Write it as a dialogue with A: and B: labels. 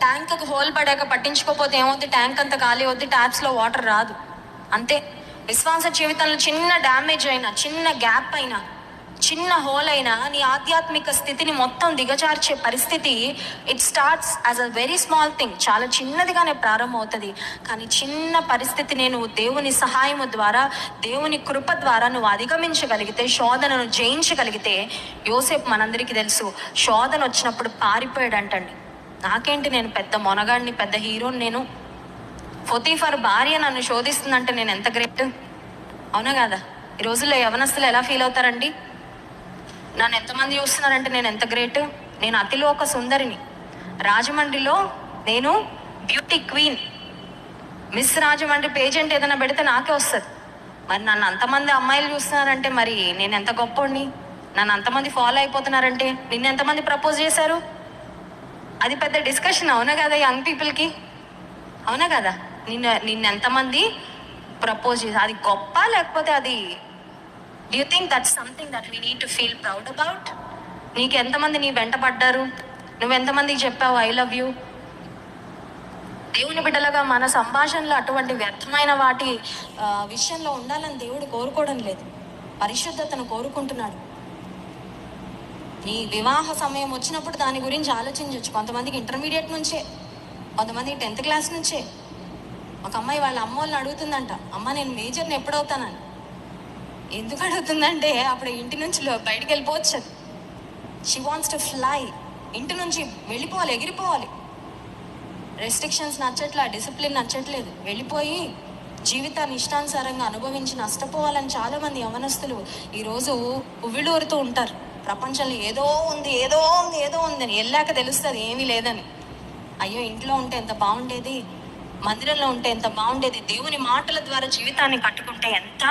A: ట్యాంక్కి whole పడాక పట్టించుకోకపోతే ఏమవుద్ది? Tank అంత ఖాళీ అవుద్ది ట్యాప్స్లో వాటర్ రాదు. అంతే. విశ్వాస జీవితంలో చిన్న డ్యామేజ్ అయినా చిన్న గ్యాప్ అయినా చిన్న హోల్ అయినా నీ ఆధ్యాత్మిక స్థితిని మొత్తం దిగజార్చే పరిస్థితి it starts as a very small thing చాలా చిన్నదిగానే ప్రారంభమవుతుంది. కానీ చిన్న పరిస్థితిని నువ్వు దేవుని సహాయము ద్వారా దేవుని కృప ద్వారా నువ్వు అధిగమించగలిగితే శోధనను జయించగలిగితే యోసేపు మనందరికీ తెలుసు శోధన వచ్చినప్పుడు పారిపోయాడు అంటండి నాకేంటి నేను పెద్ద మొనగాడిని పెద్ద హీరోని నేను? ఫొతీఫర్ భార్య నన్ను శోధిస్తుందంటే నేను ఎంత గ్రేట్ అవునా కదా? ఈ రోజుల్లో యవనస్తులు ఎలా ఫీల్ అవుతారండి? నన్ను ఎంతమంది చూస్తున్నారంటే నేను ఎంత గ్రేట్ నేను అతిలో ఒక సుందరిని. రాజమండ్రిలో నేను beauty queen miss Rajahmundry pageant ఏదైనా పెడితే నాకే వస్తుంది. మరి నన్ను అంతమంది అమ్మాయిలు చూస్తున్నారంటే మరి నేను ఎంత గొప్పోడిని నన్ను అంతమంది ఫాలో అయిపోతున్నారంటే నిన్న ఎంతమంది ప్రపోజ్ చేశారు? అది పెద్ద డిస్కషన్ అవునా కదా యంగ్ పీపుల్కి అవునా కదా? నిన్న నిన్న ఎంతమంది ప్రపోజ్ చేసి అది గొప్ప లేకపోతే అది you think that something that we need to feel proud about నీకు ఎంతమంది నీ వెంట పడ్డారు? నువ్వు ఎంతమందికి చెప్పావు ఐ లవ్ యూ దేవుని బిడ్డలుగా మన సంభాషణలో అటువంటి వ్యర్థమైన వాటి విషయంలో ఉండాలని దేవుడు కోరుకోవడం లేదు. పరిశుద్ధతను కోరుకుంటున్నాడు. నీ వివాహ సమయం వచ్చినప్పుడు దాని గురించి ఆలోచించవచ్చు. కొంతమందికి ఇంటర్మీడియట్ నుంచే కొంతమంది టెన్త్ క్లాస్ నుంచే. ఒక అమ్మాయి వాళ్ళ అమ్మ వాళ్ళని అడుగుతుందంట అమ్మ నేను మేజర్ని ఎప్పుడవుతానని ఎందుకు అడుగుతుందంటే అప్పుడు ఇంటి నుంచి లో- బయటికి వెళ్ళిపోవచ్చు అది షీ వాంట్స్ టు ఫ్లై ఇంటి నుంచి వెళ్ళిపోవాలి ఎగిరిపోవాలి. రెస్ట్రిక్షన్స్ నచ్చట్లా డిసిప్లిన్ నచ్చట్లేదు. వెళ్ళిపోయి జీవితాన్ని ఇష్టానుసారంగా అనుభవించి నష్టపోవాలని చాలామంది యవనస్తులు ఈరోజు ఉవ్విళూరుతూ ఉంటారు. ప్రపంచంలో ఏదో ఉంది ఏదో ఉంది ఏదో ఉంది అని వెళ్ళాక తెలుస్తుంది ఏమీ లేదని. అయ్యో ఇంట్లో ఉంటే ఎంత బాగుండేది మందిరంలో ఉంటే ఎంత బాగుండేది దేవుని మాటల ద్వారా జీవితాన్ని కట్టుకుంటే ఎంత